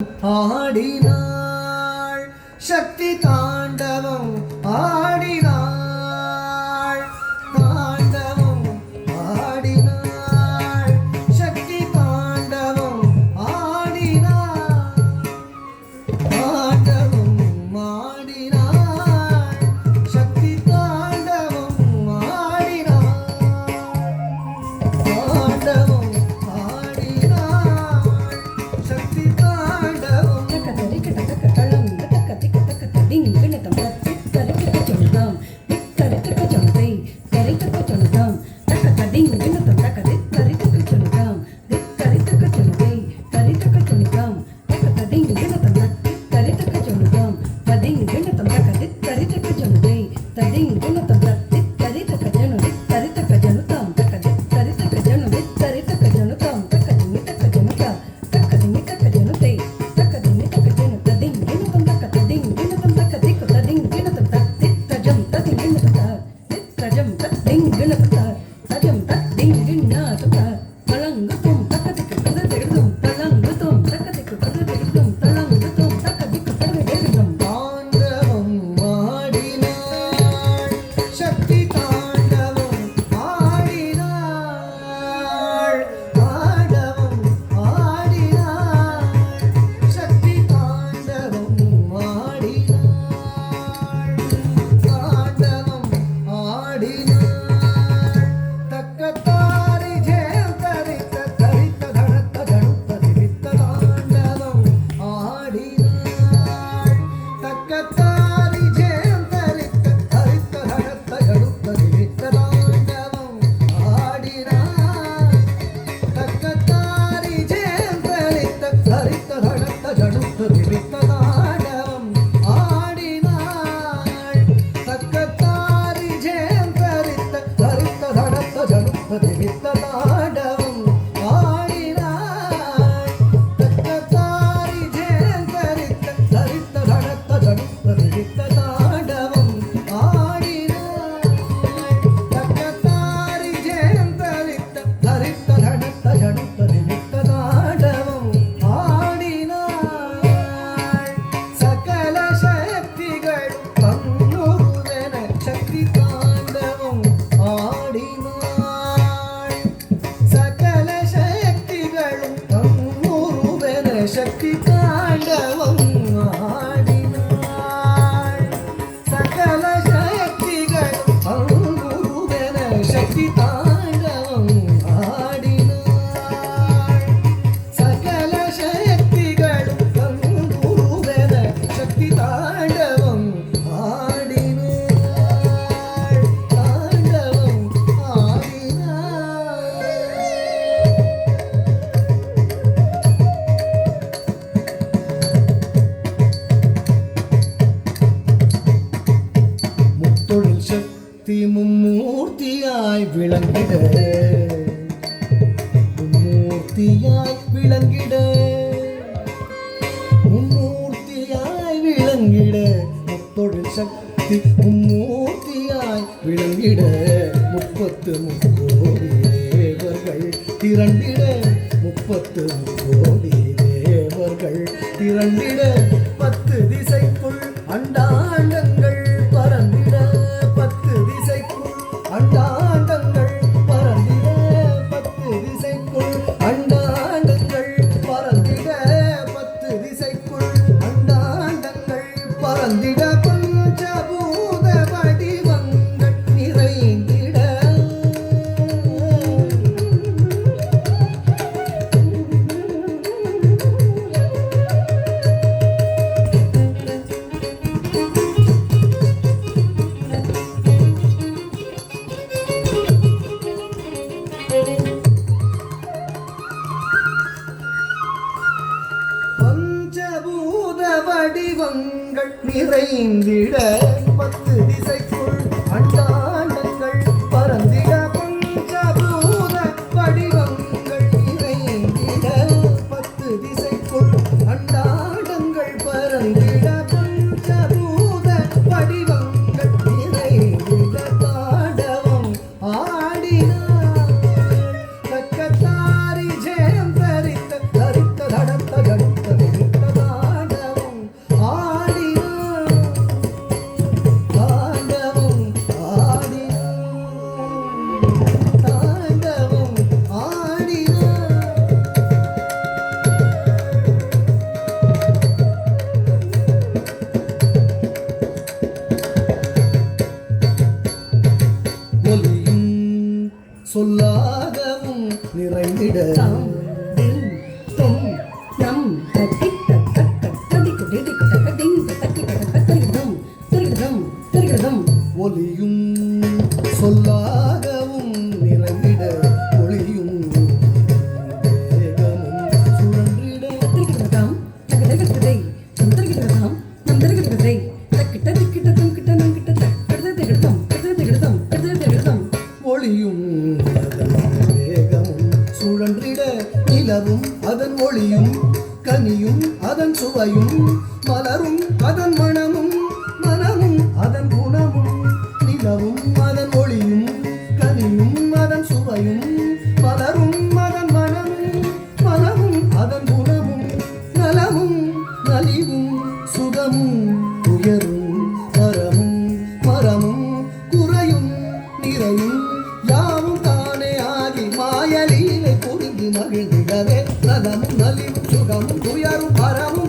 பாடினாள். சக்தி தாண்டவம் ஆடினாள் necessitar. மும்மூர்த்தியாய் விளங்கிட. மும்மூர்த்தியாய் விளங்கிட. மும்மூர்த்தியாய் விளங்கிட. முத்தொழில் சக்தி மும்மூர்த்தியாய் விளங்கிட. முப்பத்து முக்கோடி தேவர்கள் திரண்டிட. முப்பத்து முக்கோடி தேவர்கள் திரண்டிட. பத்து வீட்டில் Pagdating சுவையும் மலரும் அதன் மனமும் மனமும் அதன் குணமும் நிலவும் அதன் ஒளியும் கனியும் அதன் சுவையும் மலரும் அதன் மனமும் மனமும் அதன் குணமும் நலமும் நலிவும் சுகமும் உயரும் மரமும் மரமும் குறையும் நிறையும் யாவும் தானே ஆகி மாயலீலை புரிந்து மகிழ்ந்திடவே நலமும் நலிவும் சுகமும் உயரும் மரமும்